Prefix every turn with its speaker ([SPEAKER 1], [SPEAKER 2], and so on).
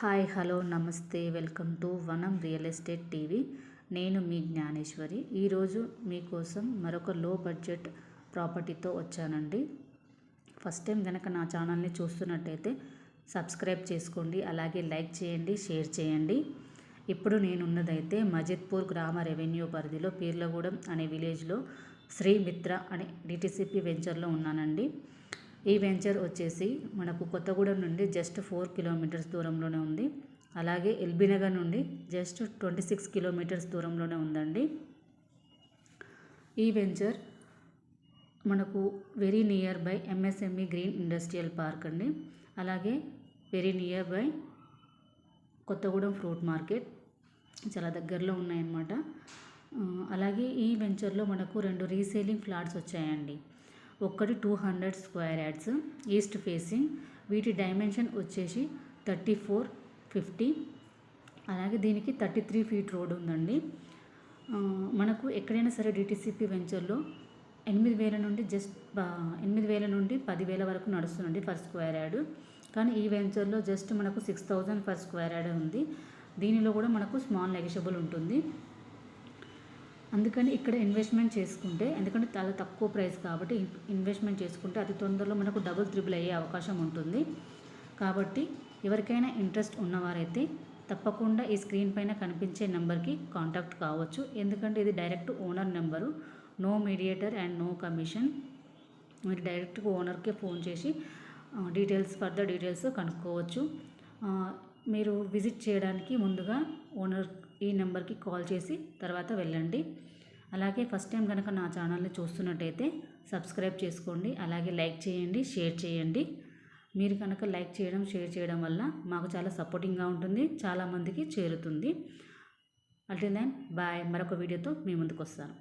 [SPEAKER 1] Hi hello నమస్తే welcome to Vanam real estate TV. నేను మీ జ్ఞానేశ్వరి. ఈరోజు మీకోసం మరొక లో బడ్జెట్ ప్రాపర్టీతో వచ్చానండి. ఫస్ట్ టైం కనుక నా ఛానల్ని చూస్తున్నట్టయితే సబ్స్క్రైబ్ చేసుకోండి అలాగే లైక్ చేయండి షేర్ చేయండి. ఇప్పుడు నేనున్నదైతే మజిద్పూర్ గ్రామ రెవెన్యూ పరిధిలో పీర్లగూడెం అనే విలేజ్లో శ్రీ మిత్ర అనే డిటిసిపి వెంచర్లో ఉన్నానండి. ఈ వెంచర్ వచ్చేసి మనకు కొత్తగూడెం నుండి జస్ట్ ఫోర్ కిలోమీటర్స్ దూరంలోనే ఉంది. అలాగే ఎల్బీనగర్ నుండి జస్ట్ ట్వంటీ సిక్స్ కిలోమీటర్స్ దూరంలోనే ఉందండి. ఈ వెంచర్ మనకు very near by MSME green industrial park అండి. అలాగే very near by Kothagudem fruit market చాలా దగ్గరలో ఉన్నాయన్నమాట. అలాగే ఈ వెంచర్లో మనకు రెండు రీసేలింగ్ ఫ్లాట్స్ వచ్చాయండి. ఒక్కటి two hundred square yards east facing. వీటి డైమెన్షన్ వచ్చేసి థర్టీ ఫోర్ ఫిఫ్టీ. అలాగే దీనికి థర్టీ త్రీ ఫీట్ రోడ్ ఉందండి. మనకు ఎక్కడైనా సరే డిటీసీపీ వెంచర్లో ఎనిమిది వేల నుండి జస్ట్ ఎనిమిది వేల నుండి పదివేల వరకు నడుస్తుందండి ఫర్ స్క్వేర్ యాడ్. కానీ ఈ వెంచర్లో జస్ట్ మనకు six thousand for square yard ఉంది. దీనిలో కూడా మనకు స్మాల్ నెగిషబుల్ ఉంటుంది. అందుకని ఇక్కడ ఇన్వెస్ట్మెంట్ చేసుకుంటే ఎందుకంటే చాలా తక్కువ ప్రైస్ కాబట్టి ఇన్వెస్ట్మెంట్ చేసుకుంటే అతి తొందరలో మనకు డబుల్ త్రిబుల్ అయ్యే అవకాశం ఉంటుంది. కాబట్టి ఎవరికైనా ఇంట్రెస్ట్ ఉన్నవారైతే తప్పకుండా ఈ స్క్రీన్ పైన కనిపించే నెంబర్కి కాంటాక్ట్ కావచ్చు. ఎందుకంటే ఇది direct owner number no mediator and no commission మీరు డైరెక్ట్గా ఓనర్కే ఫోన్ చేసి డీటెయిల్స్ ఫర్దర్ డీటెయిల్స్ కనుక్కోవచ్చు. మీరు విజిట్ చేయడానికి ముందుగా ఓనర్ ఈ నెంబర్కి కాల్ చేసి తర్వాత వెళ్ళండి. అలాగే ఫస్ట్ టైం కనుక నా ఛానల్ని చూస్తున్నట్టయితే సబ్స్క్రైబ్ చేసుకోండి. అలాగే లైక్ చేయండి షేర్ చేయండి. మీరు కనుక లైక్ చేయడం షేర్ చేయడం వల్ల మాకు చాలా సపోర్టింగ్గా ఉంటుంది చాలామందికి చేరుతుంది. అల్టిల్ దెన్ బాయ్ మరొక వీడియోతో మీ ముందుకు వస్తాను.